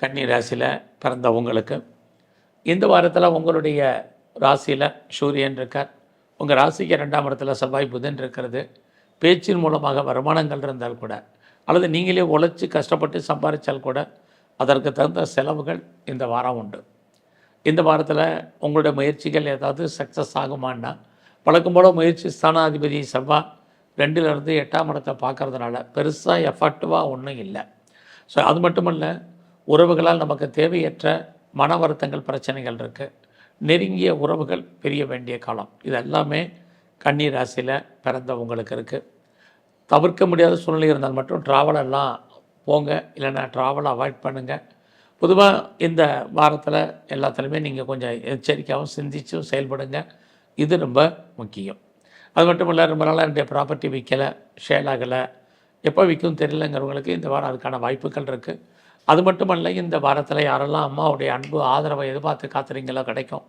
கன்னி ராசியில் பிறந்தவங்களுக்கு இந்த வாரத்தில் உங்களுடைய ராசியில் சூரியன் இருக்கார். உங்கள் ராசிக்கு ரெண்டாம் இடத்துல செவ்வாய் புதன் இருக்கிறது. பேச்சின் மூலமாக வருமானங்கள் இருந்தால் கூட அல்லது நீங்களே உழைச்சி கஷ்டப்பட்டு சம்பாதிச்சால் கூட அதற்கு தகுந்த செலவுகள் இந்த வாரம் உண்டு. இந்த வாரத்தில் உங்களுடைய முயற்சிகள் ஏதாவது சக்ஸஸ் ஆகுமான்னா பழக்கம் போல முயற்சி ஸ்தானாதிபதி செவ்வாய் ரெண்டுலேருந்து எட்டாம் இடத்தை பார்க்குறதுனால பெருசாக எஃபெக்டிவாக ஒன்றும் இல்லை. ஸோ அது மட்டுமல்ல உறவுகளால் நமக்கு தேவையற்ற மன வருத்தங்கள் பிரச்சனைகள் இருக்குது நெருங்கிய உறவுகள் பிரிய வேண்டிய காலம். இது எல்லாமே கன்னி ராசியில் பிறந்தவங்களுக்கு இருக்குது தவிர்க்க முடியாத சூழ்நிலை இருந்தால் மட்டும் ட்ராவலெல்லாம் போங்க. இல்லைன்னா ட்ராவலை அவாய்ட் பண்ணுங்கள் பொதுவாக இந்த வாரத்தில் எல்லாத்துலேயுமே நீங்கள் கொஞ்சம் எச்சரிக்கையாகவும் சிந்திச்சும் செயல்படுங்க. இது ரொம்ப முக்கியம். அது மட்டும் இல்லை ரொம்ப நாளாக என்னுடைய ப்ராப்பர்ட்டி விற்கலை ஷேல் ஆகலை. எப்போ விற்கும் தெரியலங்கிறவங்களுக்கு இந்த வாரம் அதுக்கான வாய்ப்புகள் இருக்குது அது மட்டுமல்ல இந்த வாரத்தில் யாரெல்லாம் அம்மாவுடைய அன்பு ஆதரவை எதிர்பார்த்து காத்துறீங்களோ கிடைக்கும்.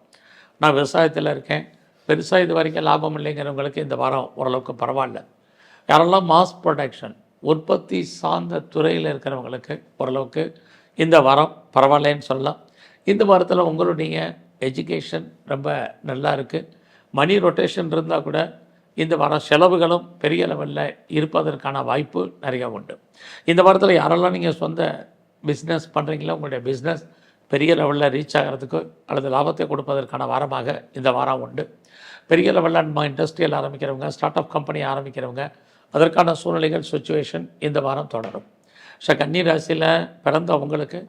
நான் விவசாயத்தில் இருக்கேன். பெருசாக இது வரைக்கும் லாபம் இல்லைங்கிறவங்களுக்கு இந்த வாரம் ஓரளவுக்கு பரவாயில்ல. யாரெல்லாம் மாஸ் ப்ரொடக்ஷன் உற்பத்தி சார்ந்த துறையில் இருக்கிறவங்களுக்கு ஓரளவுக்கு இந்த வாரம் பரவாயில்லைன்னு சொல்லலாம். இந்த வாரத்தில் உங்களுடைய எஜுகேஷன் ரொம்ப நல்லா இருக்குது மணி ரொட்டேஷன் இருந்தால் கூட இந்த வாரம் செலவுகளும் பெரிய லெவலில் இருப்பதற்கான வாய்ப்பு நிறைய உண்டு. இந்த வாரத்தில் யாரெல்லாம் நீங்கள் சொந்த பிஸ்னஸ் பண்ணுறீங்களோ உங்களுடைய பிஸ்னஸ் பெரிய லெவலில் ரீச் ஆகிறதுக்கு அல்லது லாபத்தை கொடுப்பதற்கான வாரமாக இந்த வாரம் உண்டு. பெரிய லெவலில் நம்ம இண்டஸ்ட்ரியல் ஆரம்பிக்கிறவங்க ஸ்டார்ட் அப் கம்பெனி ஆரம்பிக்கிறவங்க அதற்கான சூழ்நிலைகள் சுச்சுவேஷன் இந்த வாரம் தொடரும். ஸோ கன்னி ராசியில் பிறந்த உங்களுக்கு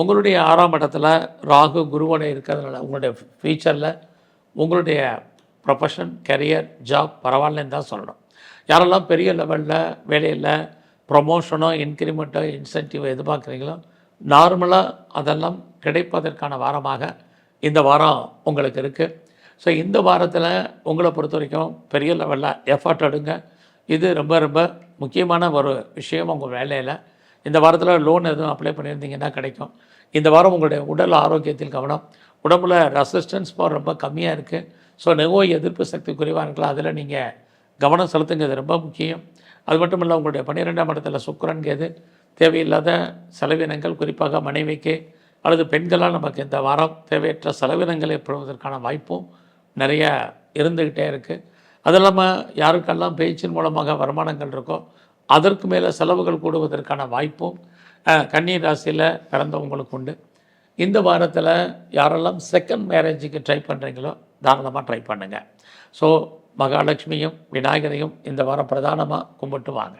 உங்களுடைய ஆறாம் இடத்துல ராகு குருவோட இருக்கிறதுனால உங்களுடைய ஃபியூச்சரில் உங்களுடைய ப்ரொஃபஷன் கெரியர் ஜாப் பரவாயில்லன்னு தான் சொல்லணும். யாரெல்லாம் பெரிய லெவலில் வேலையில் ப்ரொமோஷனோ இன்க்ரிமெண்ட்டோ இன்சென்டிவ் எதிர்பார்க்குறீங்களோ நார்மலாக அதெல்லாம் கிடைப்பதற்கான வாரமாக இந்த வாரம் உங்களுக்கு இருக்குது ஸோ இந்த வாரத்தில் உங்களை பொறுத்த வரைக்கும் பெரிய லெவலில் எஃபர்ட் எடுங்க. இது ரொம்ப ரொம்ப முக்கியமான ஒரு விஷயம் உங்கள் வேலையில். இந்த வாரத்தில் லோன் எதுவும் அப்ளை பண்ணியிருந்தீங்கன்னா கிடைக்கும். இந்த வாரம் உங்களுடைய உடல் ஆரோக்கியத்தில் கவனம். உடம்புல ரெசிஸ்டன்ஸ் பவர் ரொம்ப கம்மியாக இருக்குது ஸோ நோய் எதிர்ப்பு சக்தி குறைவாக இருக்கலாம். அதில் நீங்கள் கவனம் செலுத்துங்கிறது ரொம்ப முக்கியம். அது மட்டும் இல்லை உங்களுடைய பன்னிரெண்டாம் இடத்துல சுக்கிரன் கேது தேவையில்லாத செலவினங்கள் குறிப்பாக மனைவிக்கு அல்லது பெண்களால் நமக்கு இந்த வாரம் தேவையற்ற செலவினங்கள் ஏற்படுவதற்கான வாய்ப்பும் நிறைய இருந்துக்கிட்டே இருக்குது அது இல்லாமல் யாருக்கெல்லாம் பேச்சின் மூலமாக வருமானங்கள் இருக்கோ அதற்கு மேலே செலவுகள் கூடுவதற்கான வாய்ப்பும் கண்ணீர் கன்னி ராசியில் பிறந்தவங்களுக்கு உண்டு. இந்த வாரத்தில் யாரெல்லாம் செகண்ட் மேரேஜுக்கு ட்ரை பண்ணுறீங்களோ தாராளமாக ட்ரை பண்ணுங்கள் ஸோ மகாலட்சுமியும் விநாயகரையும் இந்த வாரம் பிரதானமாக கும்பிட்டு வாங்க.